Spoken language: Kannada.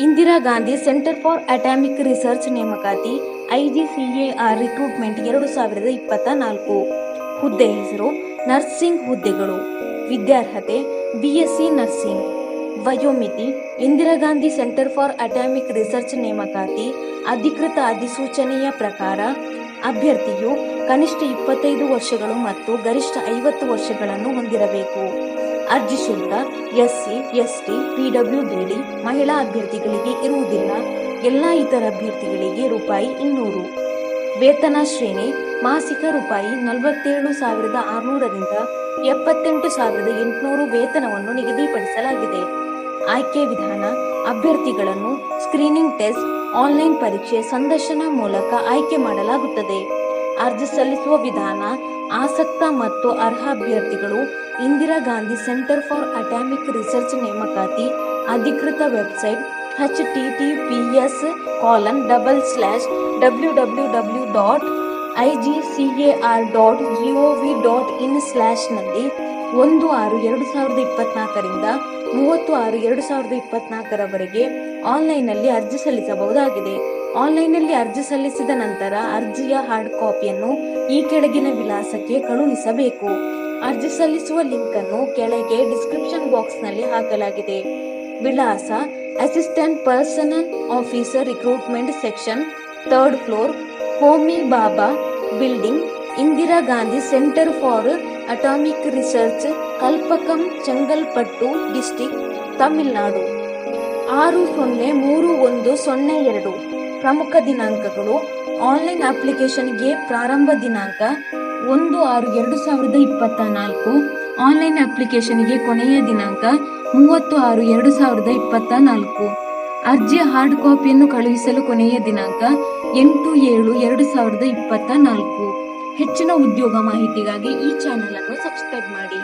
Indira Gandhi Centre for Atomic Research ನೇಮಕಾತಿ, ಐಜಿಸಿಎಆರ್ ರಿಕ್ರೂಟ್ಮೆಂಟ್ ಎರಡು ಸಾವಿರದ ಇಪ್ಪತ್ತ ನಾಲ್ಕು ಹುದ್ದೆ ಹೆಸರು ನರ್ಸಿಂಗ್ ಹುದ್ದೆಗಳು. ವಿದ್ಯಾರ್ಹತೆ, ಬಿಎಸ್ಸಿ ನರ್ಸಿಂಗ್. ವಯೋಮಿತಿ, Indira Gandhi Centre for Atomic Research ನೇಮಕಾತಿ, ಅಧಿಕೃತ ಅಧಿಸೂಚನೆಯ ಪ್ರಕಾರ ಅಭ್ಯರ್ಥಿಯು ಕನಿಷ್ಠ ಇಪ್ಪತ್ತೈದು ವರ್ಷಗಳು ಮತ್ತು ಗರಿಷ್ಠ ಐವತ್ತು ವರ್ಷಗಳನ್ನು ಹೊಂದಿರಬೇಕು. ಅರ್ಜಿ ಶುಲ್ಕ, ಎಸ್ಸಿ, ಎಸ್ಟಿ ಪಿಡಬ್ಲ್ಯೂಡಿಡಿ ಮಹಿಳಾ ಅಭ್ಯರ್ಥಿಗಳಿಗೆ ಇರುವುದಿಲ್ಲ. ಎಲ್ಲ ಇತರ ಅಭ್ಯರ್ಥಿಗಳಿಗೆ ರೂಪಾಯಿ ಇನ್ನೂರು. ವೇತನ ಶ್ರೇಣಿ, ಮಾಸಿಕ ರೂಪಾಯಿ ನಲವತ್ತೇಳು ಸಾವಿರದ ಆರುನೂರರಿಂದ ಎಪ್ಪತ್ತೆಂಟು ಸಾವಿರದ ಎಂಟುನೂರು ವೇತನವನ್ನು ನಿಗದಿಪಡಿಸಲಾಗಿದೆ. ಆಯ್ಕೆ ವಿಧಾನ, ಅಭ್ಯರ್ಥಿಗಳನ್ನು ಸ್ಕ್ರೀನಿಂಗ್ ಟೆಸ್ಟ್, ಆನ್ಲೈನ್ ಪರೀಕ್ಷೆ, ಸಂದರ್ಶನ ಮೂಲಕ ಆಯ್ಕೆ ಮಾಡಲಾಗುತ್ತದೆ. ಅರ್ಜಿ ಸಲ್ಲಿಸುವ ವಿಧಾನ, ಆಸಕ್ತ ಮತ್ತು ಅರ್ಹ ಅಭ್ಯರ್ಥಿಗಳು Indira Gandhi Centre for Atomic Research ನೇಮಕಾತಿ ಅಧಿಕೃತ website H T T P S colon double slash W W W dot I G C A R dot G O V dot in ಸ್ಲ್ಯಾಶ್ನಲ್ಲಿ ಒಂದು ಆರು ಎರಡು ಸಾವಿರದ ಇಪ್ಪತ್ನಾಲ್ಕರಿಂದ ಮೂವತ್ತು ಆರು ಎರಡು ಸಾವಿರದ ಇಪ್ಪತ್ನಾಲ್ಕರವರೆಗೆ ಆನ್ಲೈನ್ನಲ್ಲಿ ಅರ್ಜಿ ಸಲ್ಲಿಸಬಹುದಾಗಿದೆ. ಆನ್ಲೈನ್ನಲ್ಲಿ ಅರ್ಜಿ ಸಲ್ಲಿಸಿದ ನಂತರ ಅರ್ಜಿಯ ಹಾರ್ಡ್ ಕಾಪಿಯನ್ನು ಈ ಕೆಳಗಿನ ವಿಳಾಸಕ್ಕೆ ಕಳುಹಿಸಬೇಕು. ಅರ್ಜಿ ಸಲ್ಲಿಸುವ ಲಿಂಕ್ ಅನ್ನು ಕೆಳಗೆ ಡಿಸ್ಕ್ರಿಪ್ಷನ್ ಬಾಕ್ಸ್ನಲ್ಲಿ ಹಾಕಲಾಗಿದೆ. ವಿಳಾಸ assistant personnel officer recruitment section, third floor, Homi Bhabha building, Indira Gandhi Centre for Atomic Research, Kalpakkam, Chengalpattu district, Tamil Nadu. ಆರು ಸೊನ್ನೆ ಮೂರು ಒಂದು ಸೊನ್ನೆ ಎರಡು. ಪ್ರಮುಖ ದಿನಾಂಕಗಳು ಆನ್ಲೈನ್ ಅಪ್ಲಿಕೇಶನ್ಗೆ ಪ್ರಾರಂಭ ದಿನಾಂಕ ಒಂದು ಆರು ಎರಡು ಸಾವಿರದ ಇಪ್ಪತ್ತ ನಾಲ್ಕು, ಆನ್ಲೈನ್ ಅಪ್ಲಿಕೇಶನ್ಗೆ ಕೊನೆಯ ದಿನಾಂಕ ಮೂವತ್ತು ಆರು ಎರಡು ಸಾವಿರದ ಇಪ್ಪತ್ತ ನಾಲ್ಕು. ಅರ್ಜಿಯ ಹಾರ್ಡ್ ಕಾಪಿಯನ್ನು ಕಳುಹಿಸಲು ಕೊನೆಯ ದಿನಾಂಕ ಎಂಟು ಏಳು ಎರಡು ಸಾವಿರದ ಇಪ್ಪತ್ತ ನಾಲ್ಕು. ಹೆಚ್ಚಿನ ಉದ್ಯೋಗ ಮಾಹಿತಿಗಾಗಿ ಈ ಚಾನೆಲ್ ಅನ್ನು ಸಬ್ಸ್ಕ್ರೈಬ್ ಮಾಡಿ.